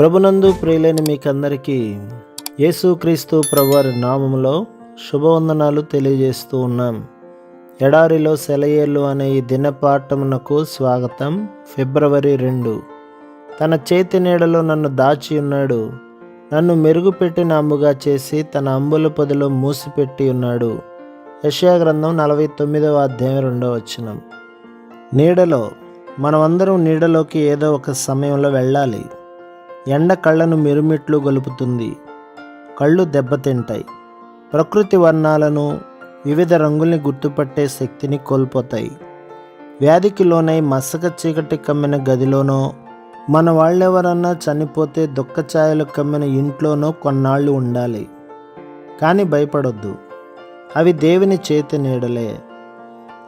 ప్రభునందు ప్రియులైన మీకందరికీ యేసుక్రీస్తు ప్రభువారి నామములో శుభవందనాలు తెలియజేస్తూ ఉన్నాం. ఎడారిలో సెలయేళ్ళు అనే ఈ దినపాఠమునకు స్వాగతం. ఫిబ్రవరి రెండు. తన చేతి నీడలో నన్ను దాచి ఉన్నాడు. నన్ను మెరుగుపెట్టిన అమ్ముగా చేసి తన అంబుల పొదిలో మూసిపెట్టి ఉన్నాడు. యశాగ్రంథం నలభై తొమ్మిదవ అధ్యాయం రెండవ వచనం. నీడలో మనమందరం నీడలోకి ఏదో ఒక సమయంలో వెళ్ళాలి. ఎండ కళ్ళను మిరుమిట్లు గలుపుతుంది. కళ్ళు దెబ్బతింటాయి ప్రకృతి వర్ణాలను వివిధ రంగుల్ని గుర్తుపట్టే శక్తిని కోల్పోతాయి. వ్యాధికి లోనై మసక చీకటి కమ్మిన గదిలోనో మన వాళ్ళెవరన్నా చనిపోతే దుఃఖఛాయలు కమ్మిన ఇంట్లోనో కొన్నాళ్ళు ఉండాలి. కానీ భయపడొద్దు. అవి దేవుని చేతి నీడలే.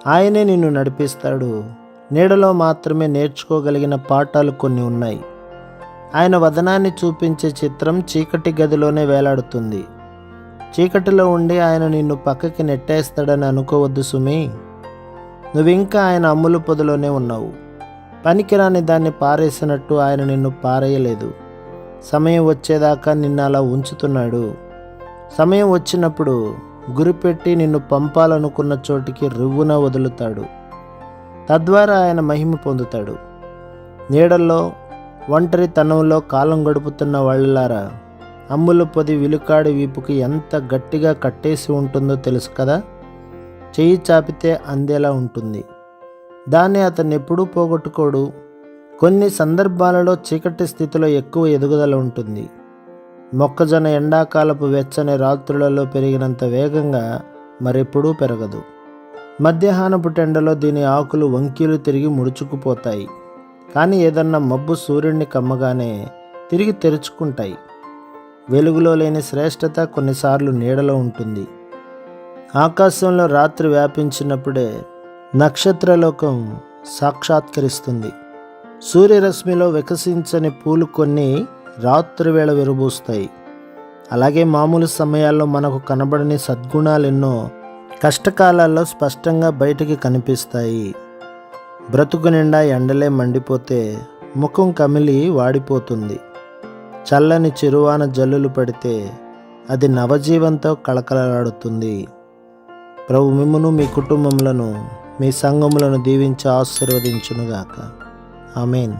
ఆయనే నిన్ను నడిపిస్తాడు. నీడలో మాత్రమే నేర్చుకోగలిగిన పాఠాలు కొన్ని ఉన్నాయి. ఆయన వదనాన్ని చూపించే చిత్రం చీకటి గదిలోనే వేలాడుతుంది. చీకటిలో ఉండి ఆయన నిన్ను పక్కకి నెట్టేస్తాడని అనుకోవద్దు సుమి. నువ్వింకా ఆయన అమ్ముల పొదిలోనే ఉన్నావు. పనికిరాని దాన్ని పారేసినట్టు ఆయన నిన్ను పారేయలేదు. సమయం వచ్చేదాకా నిన్ను అలా ఉంచుతున్నాడు. సమయం వచ్చినప్పుడు గురిపెట్టి నిన్ను పంపాలనుకున్న చోటికి రివ్వున వదులుతాడు. తద్వారా ఆయన మహిమ పొందుతాడు. నీడల్లో ఒంటరితనంలో కాలం గడుపుతున్న వాళ్ళలారా అమ్ముల పొది విలుకాడి వీపుకి ఎంత గట్టిగా కట్టేసి ఉంటుందో తెలుసు కదా? చెయ్యి చాపితే అందేలా ఉంటుంది. దాన్ని అతను ఎప్పుడూ పోగొట్టుకోడు. కొన్ని సందర్భాలలో చీకటి స్థితిలో ఎక్కువ ఎదుగుదల ఉంటుంది. మొక్కజొన్న ఎండాకాలపు వెచ్చని రాత్రులలో పెరిగినంత వేగంగా మరెప్పుడూ పెరగదు. మధ్యాహ్నపు టెండలో దీని ఆకులు వంకీలు తిరిగి ముడుచుకుపోతాయి. కానీ ఏదన్నా మబ్బు సూర్యుడిని కమ్మగానే తిరిగి తెరుచుకుంటాయి. వెలుగులో లేని శ్రేష్టత కొన్నిసార్లు నీడలో ఉంటుంది. ఆకాశంలో రాత్రి వ్యాపించినప్పుడే నక్షత్రలోకం సాక్షాత్కరిస్తుంది. సూర్యరశ్మిలో వికసించని పూలు కొన్ని రాత్రి వేళ విరబూస్తాయి. అలాగే మామూలు సమయాల్లో మనకు కనబడని సద్గుణాలెన్నో కష్టకాలాల్లో స్పష్టంగా బయటికి కనిపిస్తాయి. బ్రతుకు నిండా ఎండలే మండిపోతే ముఖం కమిలి వాడిపోతుంది. చల్లని చిరువాన జల్లులు పడితే అది నవజీవంతో కళకళలాడుతుంది. ప్రభు మిమ్మును మీ కుటుంబములను మీ సంఘములను దీవించి ఆశీర్వదించునుగాక. ఆమెన్.